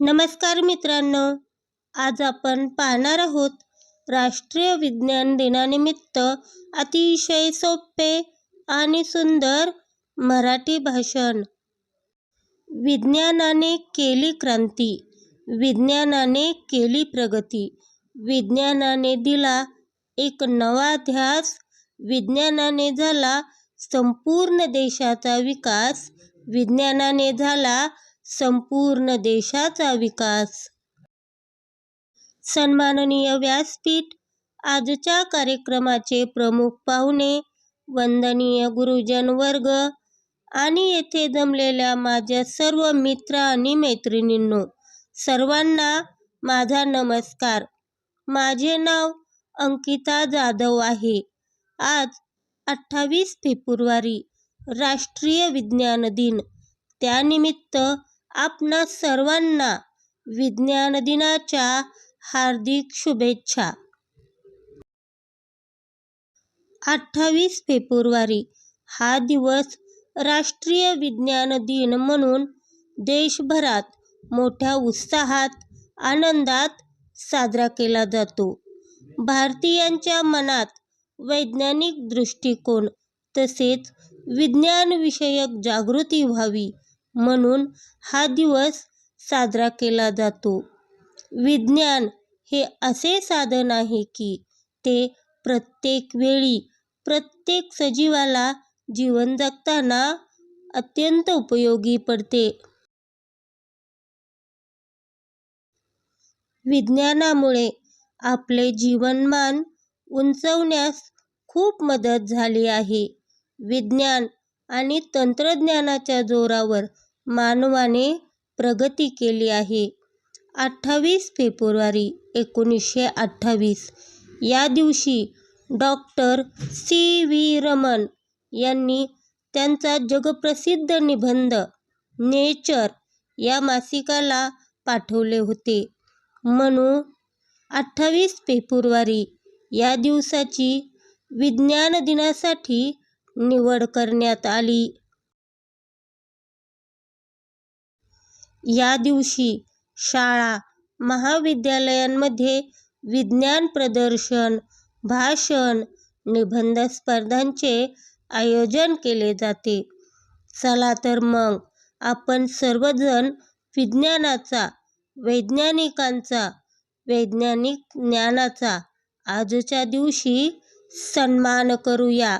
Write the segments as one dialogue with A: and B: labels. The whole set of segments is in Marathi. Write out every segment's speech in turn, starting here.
A: नमस्कार मित्रांनो आज आपण पाहणार आहोत राष्ट्रीय विज्ञान दिनानिमित्त अतिशय सोपे आणि सुंदर मराठी भाषण. विज्ञानाने केली क्रांती विज्ञानाने केली प्रगती विज्ञानाने दिला एक नवा ध्यास विज्ञानाने झाला संपूर्ण देशाचा विकास विज्ञानाने झाला संपूर्ण देशाचा विकास. सन्माननीय व्यासपीठ आजच्या कार्यक्रमाचे प्रमुख पाहुणे वंदनीय गुरुजन वर्ग आणि येथे जमलेल्या माझ्या सर्व मित्र आणि मैत्रिणींनो सर्वांना माझा नमस्कार. माझे नाव अंकिता जाधव आहे. आज अठ्ठावीस फेब्रुवारी राष्ट्रीय विज्ञान दिन. त्यानिमित्त आपणा सर्वांना विज्ञान दिनाच्या हार्दिक शुभेच्छा. अठ्ठावीस फेब्रुवारी हा दिवस राष्ट्रीय विज्ञान दिन म्हणून देशभरात मोठ्या उत्साहात आनंदात साजरा केला जातो. भारतीयांच्या मनात वैज्ञानिक दृष्टिकोन तसेच विज्ञानविषयक जागृती व्हावी म्हणून हा दिवस साजरा केला जातो. विज्ञान हे असे साधन आहे की ते प्रत्येक वेळी प्रत्येक सजीवाला जीवन जगताना अत्यंत उपयोगी पडते. विज्ञानामुळे आपले जीवनमान उंचवण्यास खूप मदत झाली आहे. विज्ञान आणि तंत्रज्ञानाच्या जोरावर मानवाने प्रगती केली आहे. अठ्ठावीस फेब्रुवारी एकोणीसशे अठ्ठावीस. या दिवशी डॉक्टर सी. व्ही. रमन यांनी त्यांचा जगप्रसिद्ध निबंध नेचर या मासिकाला पाठवले होते. म्हणून अठ्ठावीस फेब्रुवारी या दिवसाची विज्ञान दिनासाठी निवड करण्यात आली. या दिवशी शाळा महाविद्यालयांमध्ये विज्ञान प्रदर्शन भाषण निबंध स्पर्धांचे आयोजन केले जाते. चला तर मग आपण सर्वजण विज्ञानाचा वैज्ञानिकांचा वैज्ञानिक ज्ञानाचा आजच्या दिवशी सन्मान करूया.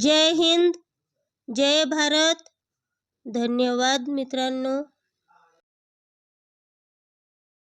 A: जय हिंद जय भारत. धन्यवाद मित्रांनो.